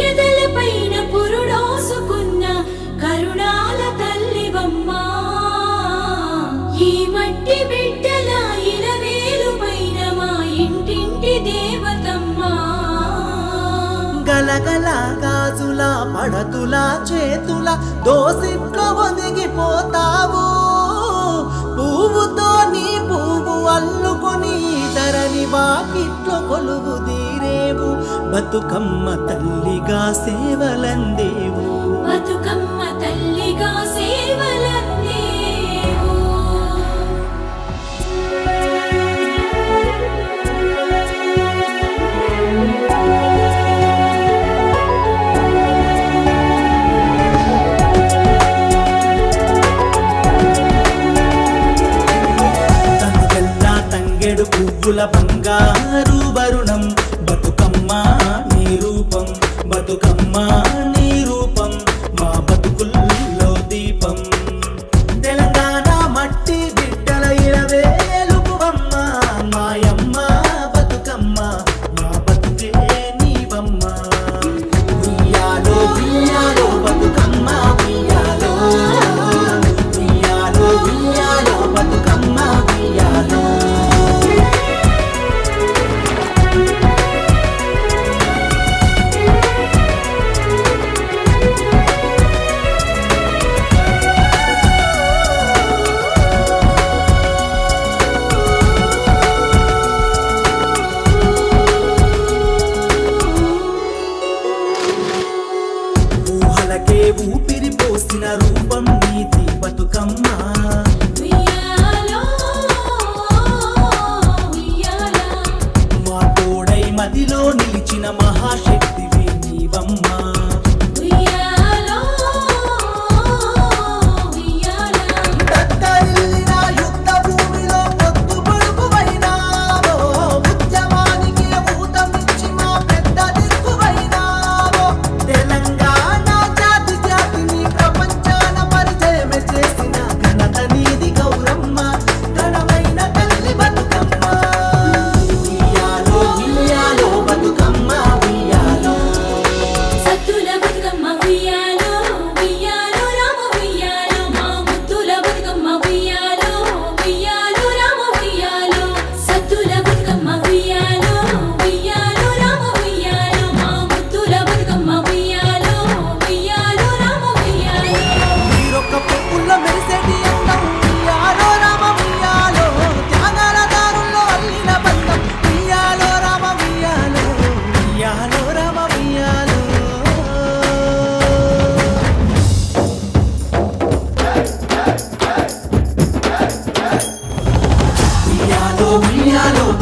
పడతులా పురుడోసుకున్న కరుణాల మట్టి గాజుల చేతుల దోసిట్లో ఒదిగిపోతావు. పువ్వుతో నీ పువ్వు అల్లుకొని ధరని వాకిట్లో కొలువుది. సేవలందేవు బతుకమ్మ తల్లిగా సేవలందేవు. బతుకమ్మ తల్లిగా సేవలందేవు. పువ్వుల బంగారు వరుణం బతుక నీ రూపం. మనకే ఊపిరి పోసిన రూపం నీతి బతుకమ్మ. మా తోడై మదిలో నిలిచిన మహాశక్తి నీవమ్మా. piano